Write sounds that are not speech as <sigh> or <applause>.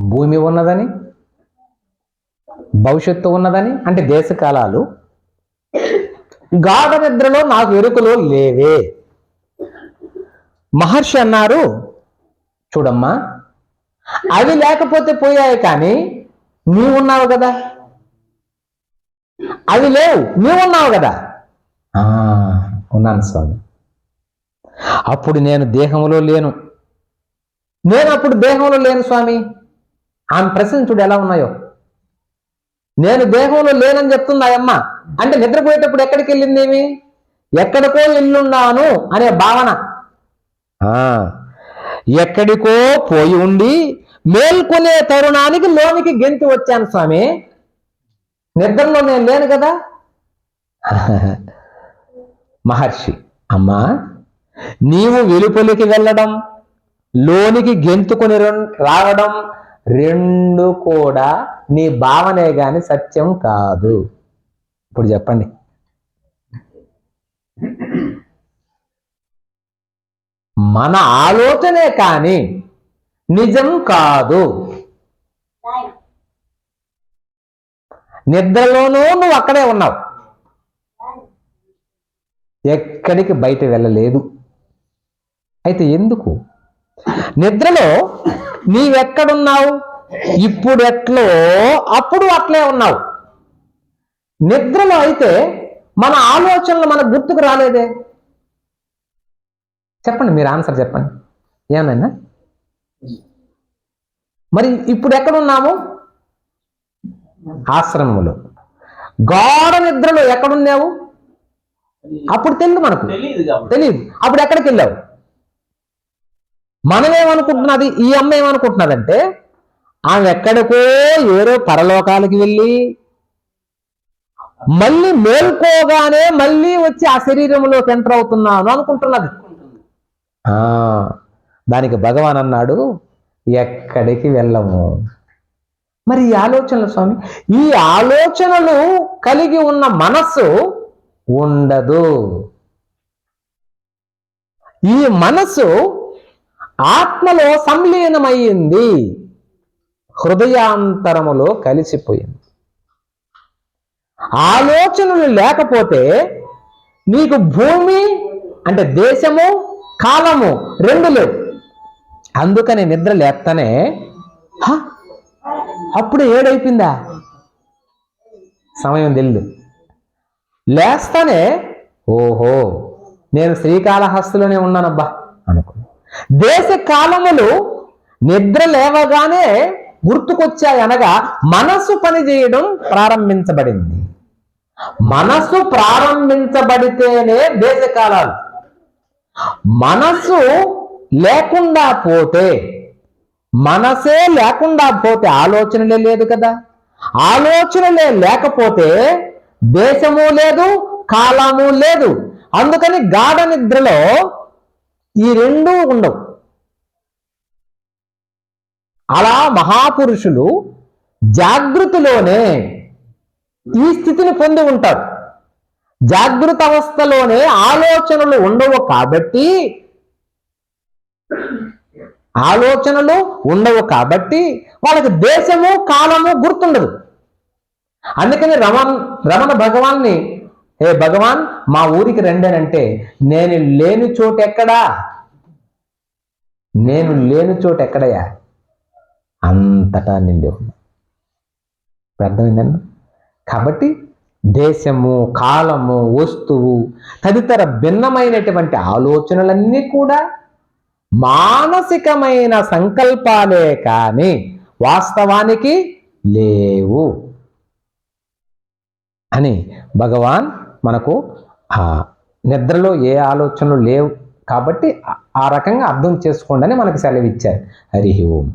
భూమి ఉన్నదని భవిష్యత్తు ఉన్నదని అంటే దేశకాలాలు గాఢ నిద్రలో నాకు ఎరుకలో లేవే. మహర్షి అన్నారు చూడమ్మా అవి లేకపోతే పోయాయి కానీ నీవున్నావు కదా. అవి లేవు నీవున్నావు కదా. "ఆ, ఉన్నాను స్వామి. అప్పుడు నేను దేహంలో లేను. నేను అప్పుడు దేహంలో లేను స్వామి. ఆమె ప్రశ్న చూడు ఎలా ఉన్నాయో. నేను దేహంలో లేనని చెప్తుంది అమ్మ అంటే నిద్రపోయేటప్పుడు ఎక్కడికి వెళ్ళిందేమి ఎక్కడికో వెళ్ళున్నాను అనే భావన. ఆ, ఎక్కడికో పోయి ఉండి మేల్కొనే తరుణానికి లోనికి గెంతి వచ్చాను స్వామి. నిద్రలో నేను లేను కదా. <laughs> మహర్షి అమ్మా నీవు వెలుపలికి వెళ్ళడం లోనికి గెంతుకొని రావడం రెండు కూడా నీ భావనే గాని సత్యం కాదు. ఇప్పుడు చెప్పండి. మన ఆలోచనే కానీ నిజం కాదు. నిద్రలోనూ నువ్వు అక్కడే ఉన్నావు. ఎక్కడికి బయట వెళ్ళలేదు. అయితే ఎందుకు? నిద్రలో నీవెక్కడున్నావు? ఇప్పుడు ఎట్లో అప్పుడు అట్లే ఉన్నావు. నిద్రలో అయితే మన ఆలోచనలు మన గుర్తుకు రాలేదే. చెప్పండి మీరు ఆన్సర్ చెప్పండి. ఏమన్నా మరి ఇప్పుడు ఎక్కడున్నాము ఆశ్రమములో. గాఢ నిద్రలో ఎక్కడున్నావు? అప్పుడు తెలియదు మనకు. తెలియదు అప్పుడు ఎక్కడికి వెళ్ళావు మనం ఏమనుకుంటున్నది ఈ అమ్మ ఏమనుకుంటున్నదంటే ఆమె ఎక్కడికో ఏరో పరలోకాలకి వెళ్ళి మళ్ళీ మేల్కోగానే మళ్ళీ వచ్చి ఆ శరీరంలోకి ఎంటర్ అవుతున్నాను అనుకుంటున్నది. ఆ దానికి భగవాన్ అన్నాడు ఎక్కడికి వెళ్ళము. మరి ఈ ఆలోచనలు స్వామి ఈ ఆలోచనలు కలిగి ఉన్న మనస్సు ఉండదు. ఈ మనస్సు ఆత్మలో సంలీనమయ్యింది హృదయాంతరములో కలిసిపోయింది. ఆలోచనలు లేకపోతే నీకు భూమి అంటే దేశము కాలము రెండు లేవు. అందుకని నిద్ర లేస్తానే అప్పుడు ఏడైపోయిందా? సమయం తెలియదు లేస్తానే ఓహో నేను శ్రీకాళహస్తిలోనే ఉన్నానబ్బా అనుకో దేశ కాలములు నిద్ర లేవగానే గుర్తుకొచ్చాయనగా మనస్సు మనసు పనిచేయడం ప్రారంభించబడింది. మనసు ప్రారంభించబడితేనే దేశ కాలాలు. మనసు లేకుండా పోతే మనసే లేకుండా పోతే ఆలోచనలే లేదు కదా. ఆలోచనలే లేకపోతే దేశము లేదు కాలము లేదు. అందుకని గాఢ నిద్రలో ఈ రెండూ ఉండవు. అలా మహాపురుషులు జాగృతిలోనే ఈ స్థితిని పొంది ఉంటారు. జాగృత అవస్థలోనే ఆలోచనలు ఉండవు కాబట్టి ఆలోచనలు ఉండవు కాబట్టి వాళ్ళకి దేశము కాలము గుర్తుండదు. అందుకని రమణ రమణ భగవాన్ని హే భగవాన్ మా ఊరికి రండి అని అంటే నేను లేని చోటు ఎక్కడా? నేను లేని చోటు ఎక్కడయ్యా? అంతటా నిండి ఉన్నా. అర్థమైందండి? కాబట్టి దేశము కాలము వస్తువు తదితర భిన్నమైనటువంటి ఆలోచనలన్నీ కూడా మానసికమైన సంకల్పాలే కానీ వాస్తవానికి లేవు. అని భగవాన్ మనకు నిద్రలో ఏ ఆలోచనలు లేవు కాబట్టి ఆ- ఆ రకంగా అర్థం చేసుకోండి అని మనకు సెలవిచ్చారు. హరి ఓం.